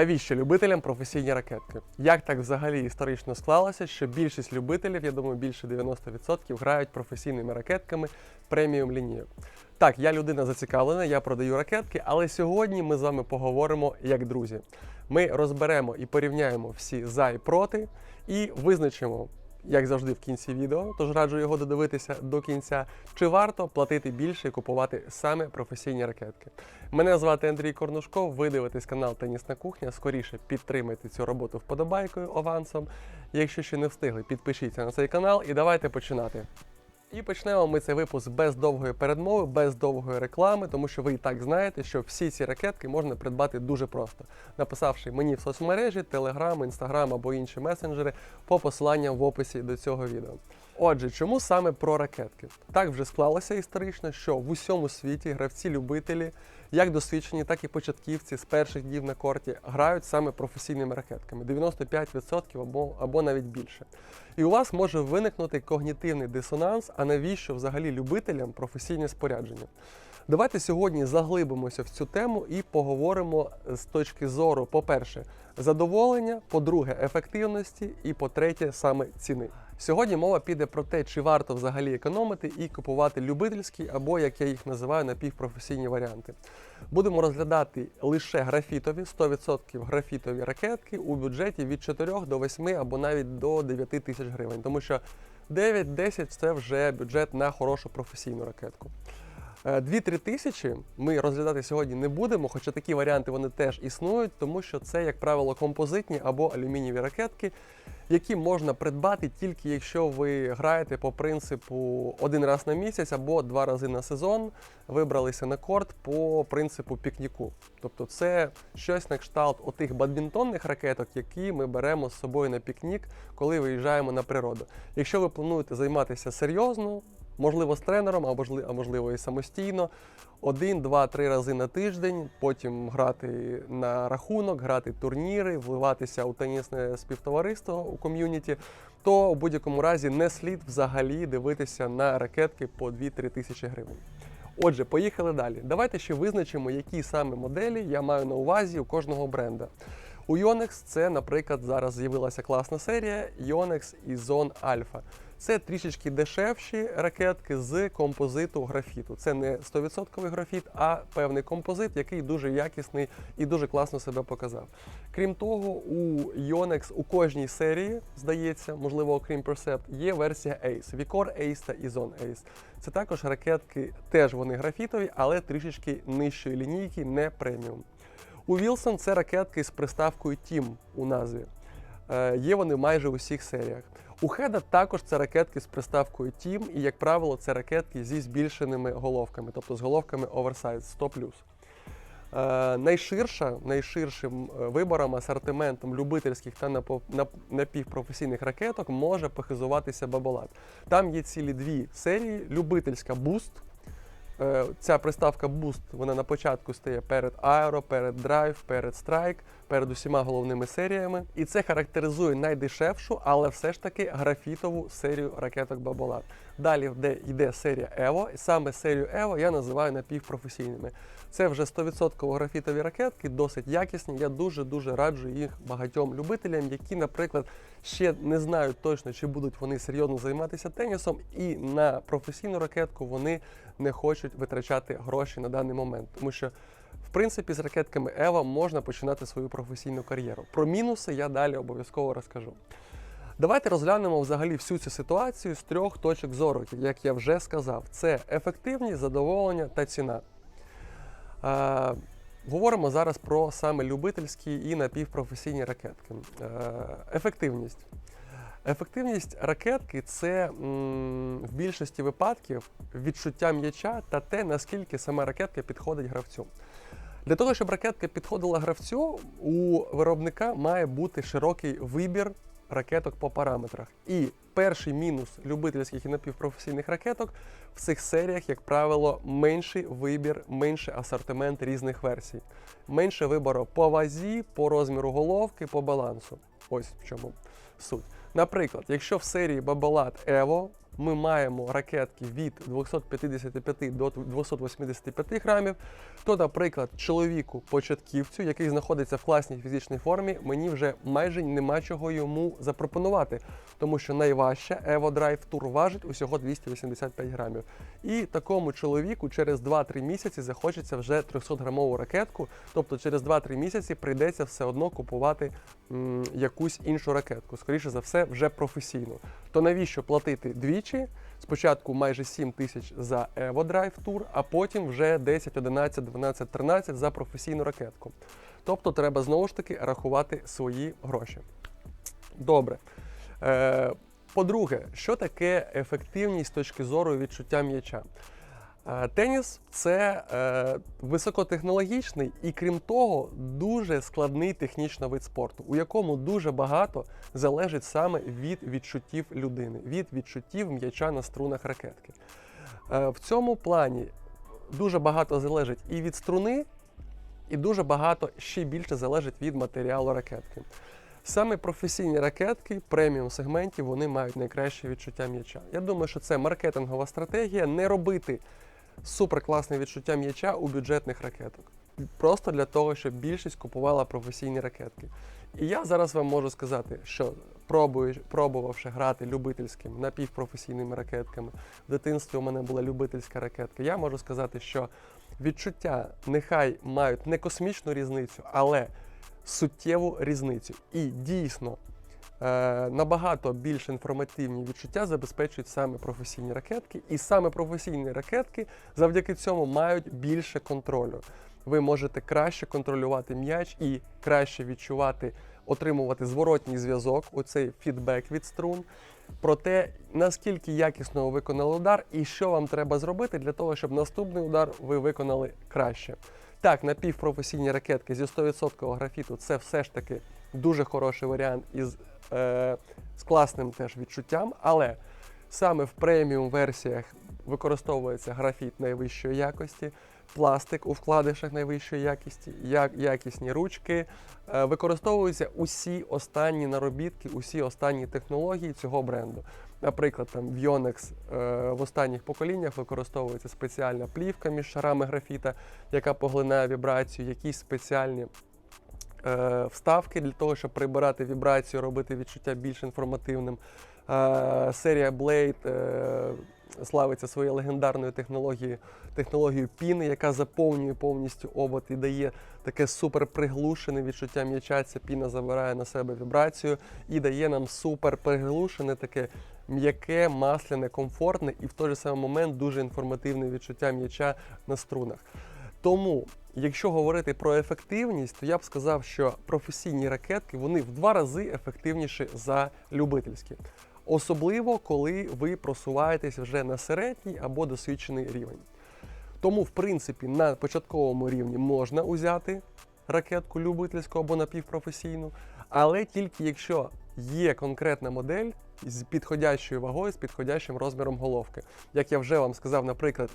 Навіщо любителям професійні ракетки? Як так взагалі історично склалося, що більшість любителів, я думаю, більше 90% грають професійними ракетками преміум лінійок? Так, я людина зацікавлена, я продаю ракетки, але сьогодні ми з вами поговоримо як друзі. Ми розберемо і порівняємо всі за і проти, і визначимо, як завжди, в кінці відео, тож раджу його додивитися до кінця, чи варто платити більше і купувати саме професійні ракетки. Мене звати Андрій Корнушков. Ви дивитесь канал Тенісна кухня. Скоріше підтримайте цю роботу вподобайкою авансом. Якщо ще не встигли, підпишіться на цей канал і давайте починати. І почнемо ми цей випуск без довгої передмови, без довгої реклами, тому що ви і так знаєте, що всі ці ракетки можна придбати дуже просто, написавши мені в соцмережі, Telegram, Instagram або інші месенджери по посиланням в описі до цього відео. Отже, чому саме про ракетки? Так вже склалося історично, що в усьому світі гравці-любителі, як досвідчені, так і початківці з перших днів на корті грають саме професійними ракетками 95% або, або навіть більше. І у вас може виникнути когнітивний дисонанс, а навіщо взагалі любителям професійне спорядження? Давайте сьогодні заглибимося в цю тему і поговоримо з точки зору, по-перше, задоволення, по-друге, ефективності, і по-третє, саме ціни. Сьогодні мова піде про те, чи варто взагалі економити і купувати любительські або, як я їх називаю, напівпрофесійні варіанти. Будемо розглядати лише графітові, 100% графітові ракетки у бюджеті від 4 до 8 або навіть до 9 тисяч гривень, тому що 9-10 це вже бюджет на хорошу професійну ракетку. Е, 2-3 тисячі ми розглядати сьогодні не будемо, хоча такі варіанти вони теж існують, тому що це, як правило, композитні або алюмінієві ракетки, які можна придбати тільки якщо ви граєте по принципу один раз на місяць або два рази на сезон, вибралися на корт по принципу пікніку. Тобто це щось на кшталт отих бадмінтонних ракеток, які ми беремо з собою на пікнік, коли виїжджаємо на природу. Якщо ви плануєте займатися серйозно, можливо, з тренером, а можливо, і самостійно. Один, два, три рази на тиждень, потім грати на рахунок, грати турніри, вливатися у тенісне співтовариство у ком'юніті, то у будь-якому разі не слід взагалі дивитися на ракетки по 2-3 тисячі гривень. Отже, поїхали далі. Давайте ще визначимо, які саме моделі я маю на увазі у кожного бренда. У Yonex це, наприклад, зараз з'явилася класна серія Yonex і Zone Alpha. Це трішечки дешевші ракетки з композиту графіту. Це не 100% графіт, а певний композит, який дуже якісний і дуже класно себе показав. Крім того, у Yonex у кожній серії, здається, можливо, окрім Percept, є версія Ace, Vicor Ace та Izon Ace. Це також ракетки, теж вони графітові, але трішечки нижчої лінійки, не преміум. У Wilson це ракетки з приставкою Team у назві. Е, є вони майже у всіх серіях. У Хеда також це ракетки з приставкою Team, і, як правило, це ракетки зі збільшеними головками, тобто з головками Oversize 100+. Е, найширша, найширшим е, вибором, асортиментом любительських та напівпрофесійних ракеток може похизуватися Баболат. Там є цілі дві серії: любительська Boost. Е, Ця приставка Boost вона на початку стає перед Aero, перед Drive, перед Strike, перед усіма головними серіями. І це характеризує найдешевшу, але все ж таки графітову серію ракеток Баболат. Далі йде, йде серія Evo, і саме серію Evo я називаю напівпрофесійними. Це вже 100% графітові ракетки, досить якісні. Я дуже-дуже раджу їх багатьом любителям, які, наприклад, ще не знають точно, чи будуть вони серйозно займатися тенісом, і на професійну ракетку вони не хочуть витрачати гроші на даний момент. Тому що, в принципі, з ракетками Ева можна починати свою професійну кар'єру. Про мінуси я далі обов'язково розкажу. Давайте розглянемо взагалі всю цю ситуацію з трьох точок зору, як я вже сказав: це ефективність, задоволення та ціна. Е, говоримо зараз про саме любительські і напівпрофесійні ракетки. Е, ефективність. Ефективність ракетки це м, в більшості випадків відчуття м'яча та те, наскільки сама ракетка підходить гравцю. Для того, щоб ракетка підходила гравцю, у виробника має бути широкий вибір ракеток по параметрах. І перший мінус любительських і напівпрофесійних ракеток в цих серіях, як правило, менший вибір, менший асортимент різних версій, менше вибору по вазі, по розміру головки, по балансу. Ось в чому суть. Наприклад, якщо в серії Babolat Evo ми маємо ракетки від 255 до 285 грамів, то, наприклад, чоловіку початківцю, який знаходиться в класній фізичній формі, мені вже майже нема чого йому запропонувати, тому що найважча Evo Drive Tour важить усього 285 грамів. І такому чоловіку через 2-3 місяці захочеться вже 300-грамову ракетку, тобто через 2-3 місяці прийдеться все одно купувати м, якусь іншу ракетку, скоріше за все, вже професійну. То навіщо платити двічі? Спочатку майже 7 тисяч за Evo Drive Tour, а потім вже 10, 11, 12, 13 за професійну ракетку. Тобто треба знову ж таки рахувати свої гроші. Добре. Е, по-друге, що таке ефективність з точки зору відчуття м'яча? Е, Теніс це е, високотехнологічний і, крім того, дуже складний технічний вид спорту, у якому дуже багато залежить саме від відчуттів людини, від відчуттів м'яча на струнах ракетки. Е, в цьому плані дуже багато залежить і від струни, і дуже багато ще більше залежить від матеріалу ракетки. Саме професійні ракетки преміум сегменті вони мають найкраще відчуття м'яча. Я думаю, що це маркетингова стратегія не робити суперкласне відчуття м'яча у бюджетних ракеток. Просто для того, щоб більшість купувала професійні ракетки. І я зараз вам можу сказати, що пробувавши грати любительськими напівпрофесійними ракетками, в дитинстві у мене була любительська ракетка. Я можу сказати, що відчуття нехай мають не космічну різницю, але суттєву різницю. І дійсно набагато більш інформативні відчуття забезпечують саме професійні ракетки, і саме професійні ракетки завдяки цьому мають більше контролю. Ви можете краще контролювати м'яч і краще відчувати, отримувати зворотній зв'язок, оцей фідбек від струн. Про те, наскільки якісно ви виконали удар і що вам треба зробити для того, щоб наступний удар ви виконали краще. Так, напівпрофесійні ракетки зі 100% графіту це все ж таки дуже хороший варіант із е, з класним теж відчуттям, але саме в преміум версіях використовується графіт найвищої якості, пластик у вкладишах найвищої якості, як, якісні ручки. Е, використовуються усі останні наробітки, усі останні технології цього бренду. Наприклад, там в Yonex е, в останніх поколіннях використовується спеціальна плівка між шарами графіта, яка поглинає вібрацію, якісь спеціальні вставки для того, щоб прибирати вібрацію, робити відчуття більш інформативним. Е, серія Blade е, славиться своєю легендарною технологією, технологією піни, яка заповнює повністю обод і дає таке супер приглушене відчуття м'яча. Ця піна забирає на себе вібрацію і дає нам супер приглушене таке м'яке, масляне, комфортне і в той же самий момент дуже інформативне відчуття м'яча на струнах. Тому, якщо говорити про ефективність, то я б сказав, що професійні ракетки вони в два рази ефективніші за любительські. Особливо, коли ви просуваєтесь вже на середній або досвідчений рівень. Тому, в принципі, на початковому рівні можна узяти ракетку любительську або напівпрофесійну, але тільки якщо є конкретна модель з підходящою вагою, з підходящим розміром головки. Як я вже вам сказав, наприклад,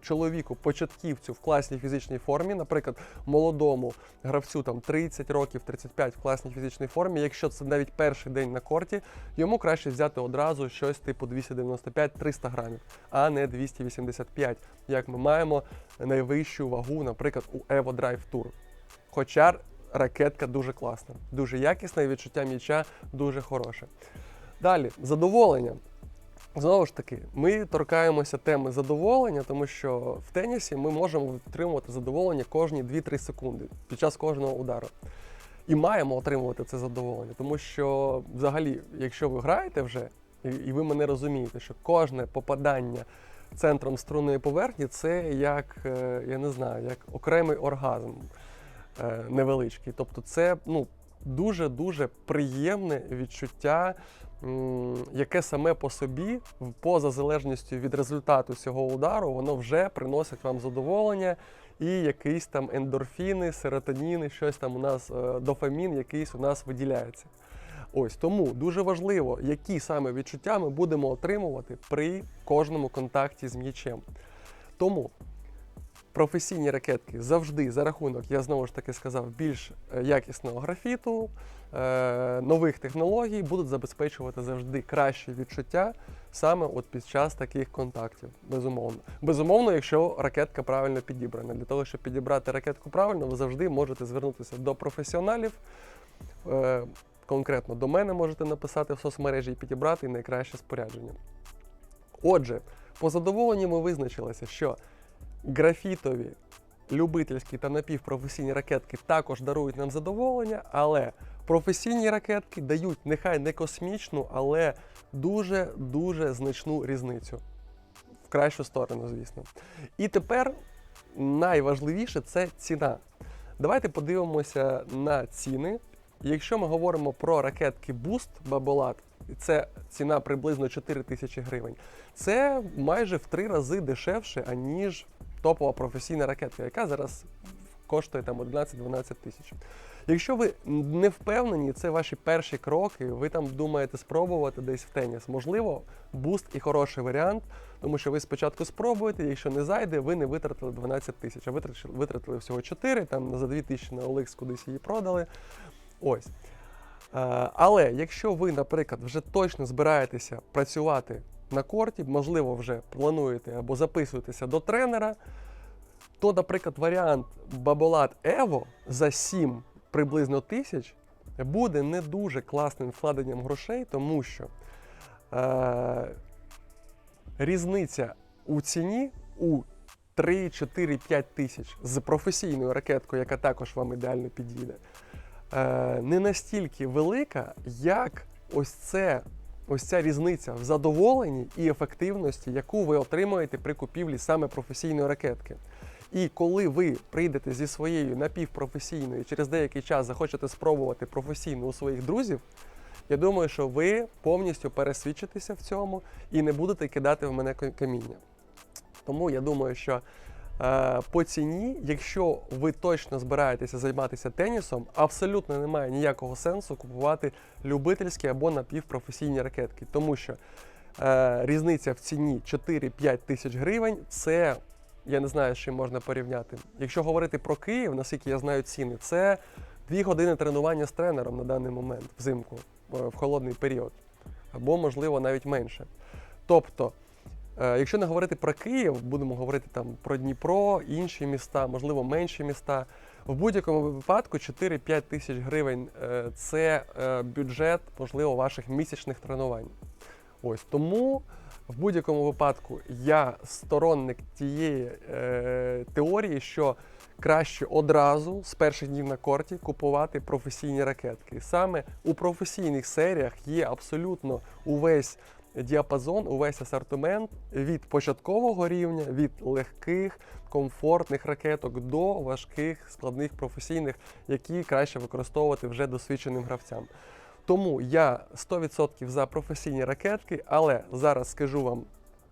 чоловіку, початківцю в класній фізичній формі, наприклад, молодому гравцю там 30 років, 35 в класній фізичній формі, якщо це навіть перший день на корті, йому краще взяти одразу щось типу 295-300 грамів, а не 285, як ми маємо найвищу вагу, наприклад, у Evo Drive Tour. Хоча ракетка дуже класна, дуже якісна і відчуття м'яча дуже хороше. Далі, задоволення. Знову ж таки, ми торкаємося теми задоволення, тому що в тенісі ми можемо отримувати задоволення кожні 2-3 секунди під час кожного удару. І маємо отримувати це задоволення, тому що взагалі, якщо ви граєте вже, і, ви мене розумієте, що кожне попадання центром струнної поверхні це як, е, я не знаю, як окремий оргазм е, невеличкий. Тобто це ну, дуже-дуже приємне відчуття, яке саме по собі, поза залежністю від результату цього удару, воно вже приносить вам задоволення і якісь там ендорфіни, серотоніни, щось там у нас, е, дофамін якийсь у нас виділяється. Ось тому дуже важливо, які саме відчуття ми будемо отримувати при кожному контакті з м'ячем. Тому професійні ракетки завжди за рахунок, я знову ж таки сказав, більш е, якісного графіту, нових технологій будуть забезпечувати завжди краще відчуття саме от під час таких контактів. Безумовно. Безумовно, якщо ракетка правильно підібрана. Для того, щоб підібрати ракетку правильно, ви завжди можете звернутися до професіоналів. Е, конкретно до мене можете написати в соцмережі і підібрати найкраще спорядження. Отже, по задоволенню ми визначилися, що графітові, любительські та напівпрофесійні ракетки також дарують нам задоволення, але професійні ракетки дають нехай не космічну, але дуже-дуже значну різницю. В кращу сторону, звісно. І тепер найважливіше це ціна. Давайте подивимося на ціни. Якщо ми говоримо про ракетки Boost і це ціна приблизно 4 тисячі гривень, це майже в три рази дешевше, аніж топова професійна ракетка, яка зараз коштує там 11-12 тисяч. Якщо ви не впевнені, це ваші перші кроки, ви там думаєте спробувати десь в теніс. Можливо, буст і хороший варіант, тому що ви спочатку спробуєте, якщо не зайде, ви не витратили 12 тисяч, а витратили, витратили всього 4, там за 2 тисячі на OLX кудись її продали. Ось. Е, Але якщо ви, наприклад, вже точно збираєтеся працювати на корті, можливо, вже плануєте або записуєтеся до тренера, то, наприклад, варіант Babolat Evo за 7 приблизно тисяч буде не дуже класним вкладенням грошей, тому що е, різниця у ціні у 3, 4, 5 тисяч з професійною ракеткою, яка також вам ідеально підійде, е, не настільки велика, як ось це. Ось ця різниця в задоволенні і ефективності, яку ви отримуєте при купівлі саме професійної ракетки. І коли ви прийдете зі своєю напівпрофесійною через деякий час захочете спробувати професійну у своїх друзів, я думаю, що ви повністю пересвідчитеся в цьому і не будете кидати в мене каміння. Тому я думаю, що е, по ціні, якщо ви точно збираєтеся займатися тенісом, абсолютно немає ніякого сенсу купувати любительські або напівпрофесійні ракетки, тому що е, різниця в ціні 4-5 тисяч гривень це я не знаю, з чим можна порівняти. Якщо говорити про Київ, наскільки я знаю ціни, це дві години тренування з тренером на даний момент взимку, е, в холодний період, або, можливо, навіть менше. Тобто, е, якщо не говорити про Київ, будемо говорити там про Дніпро, інші міста, можливо, менші міста. В будь-якому випадку 4-5 тисяч гривень е, це бюджет, можливо, ваших місячних тренувань. Ось тому. В будь-якому випадку я сторонник тієї е, теорії, що краще одразу з перших днів на корті купувати професійні ракетки. Саме у професійних серіях є абсолютно увесь діапазон, увесь асортимент від початкового рівня, від легких, комфортних ракеток до важких, складних професійних, які краще використовувати вже досвідченим гравцям. Тому я 100% за професійні ракетки, але зараз скажу вам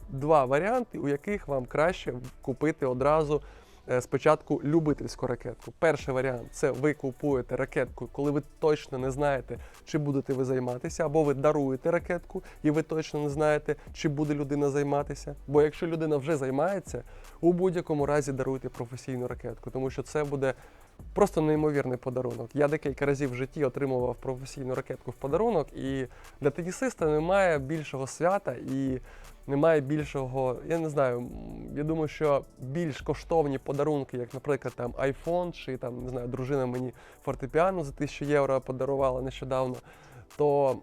два варіанти, у яких вам краще купити одразу е, спочатку любительську ракетку. Перший варіант це ви купуєте ракетку, коли ви точно не знаєте, чи будете ви займатися, або ви даруєте ракетку, і ви точно не знаєте, чи буде людина займатися. Бо якщо людина вже займається, у будь-якому разі даруйте професійну ракетку, тому що це буде Просто неймовірний подарунок. Я декілька разів в житті отримував професійну ракетку в подарунок, і для тенісиста немає більшого свята і немає більшого. Я не знаю. Я думаю, що більш коштовні подарунки, як, наприклад, там iPhone чи там не знаю, дружина мені фортепіано за 1000 євро подарувала нещодавно. То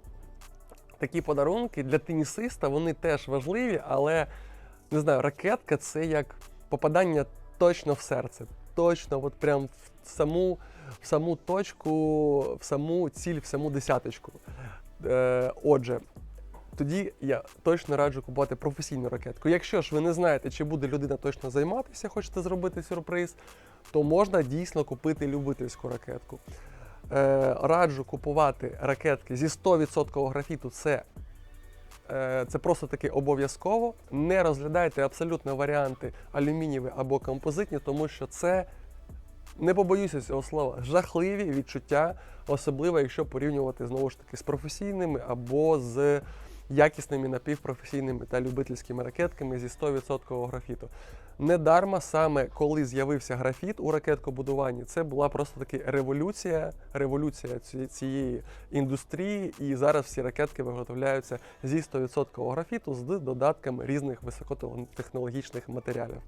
такі подарунки для тенісиста вони теж важливі, але не знаю, ракетка це як попадання точно в серце. Точно, от прям в саму в саму точку, в саму ціль, в саму десяточку. Е, Отже, тоді я точно раджу купувати професійну ракетку. Якщо ж ви не знаєте, чи буде людина точно займатися, хочете зробити сюрприз, то можна дійсно купити любительську ракетку. Е, Раджу купувати ракетки зі 100% графіту. Це це просто таки обов'язково. Не розглядайте абсолютно варіанти алюмінієві або композитні, тому що це не побоюся цього слова, жахливі відчуття, особливо якщо порівнювати знову ж таки з професійними або з якісними напівпрофесійними та любительськими ракетками зі 100% графіту. Недарма саме коли з'явився графіт у ракеткобудуванні, це була просто таки революція, революція цієї індустрії, і зараз всі ракетки виготовляються зі 100% графіту з додатками різних високотехнологічних матеріалів.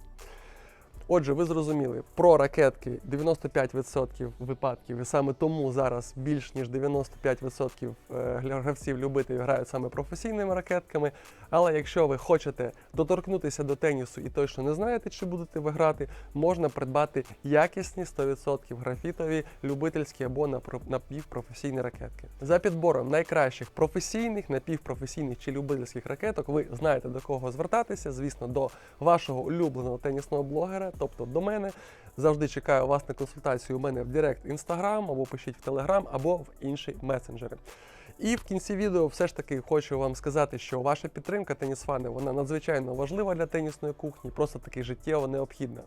Отже, ви зрозуміли, про ракетки 95% випадків, і саме тому зараз більш ніж 95% е, гравців-любителів грають саме професійними ракетками. Але якщо ви хочете доторкнутися до тенісу і точно не знаєте, чи будете ви грати, можна придбати якісні 100% графітові, любительські або напівпрофесійні ракетки. За підбором найкращих професійних, напівпрофесійних чи любительських ракеток, ви знаєте до кого звертатися. Звісно, до вашого улюбленого тенісного блогера, тобто до мене. Завжди чекаю вас на консультацію у мене в Директ Інстаграм або пишіть в Телеграм або в інші месенджери. І в кінці відео все ж таки хочу вам сказати, що ваша підтримка тенісфани вона надзвичайно важлива для тенісної кухні, просто таки життєво необхідна.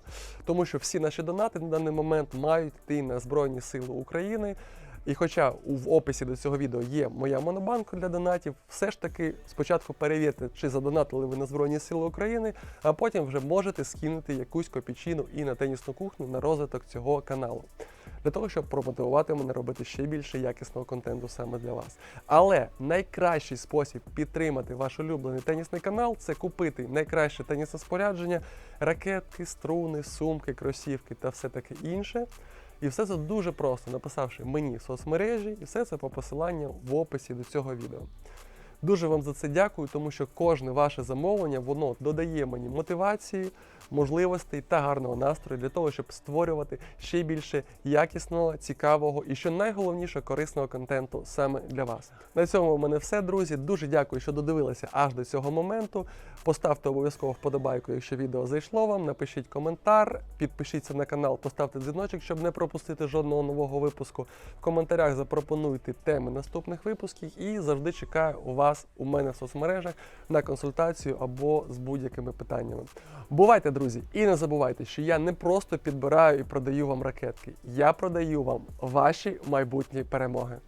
Тому що всі наші донати на даний момент мають йти на Збройні Сили України. І хоча в описі до цього відео є моя монобанка для донатів, все ж таки спочатку перевірте, чи задонатили ви на Збройні Сили України, а потім вже можете скинути якусь копійчину і на тенісну кухню на розвиток цього каналу. Для того, щоб промотивувати мене робити ще більше якісного контенту саме для вас. Але найкращий спосіб підтримати ваш улюблений тенісний канал це купити найкраще тенісне спорядження, ракетки, струни, сумки, кросівки та все таке інше. І все це дуже просто, написавши мені соцмережі, і все це по посиланню в описі до цього відео. Дуже вам за це дякую, тому що кожне ваше замовлення воно додає мені мотивації, можливостей та гарного настрою для того, щоб створювати ще більше якісного, цікавого і що найголовніше корисного контенту саме для вас. На цьому в мене все, друзі. Дуже дякую, що додивилися аж до цього моменту. Поставте обов'язково вподобайку, якщо відео зайшло вам. Напишіть коментар, підпишіться на канал, поставте дзвіночок, щоб не пропустити жодного нового випуску. В коментарях запропонуйте теми наступних випусків і завжди чекаю у вас у мене в соцмережах на консультацію або з будь-якими питаннями. Бувайте, друзі, і не забувайте, що я не просто підбираю і продаю вам ракетки. Я продаю вам ваші майбутні перемоги.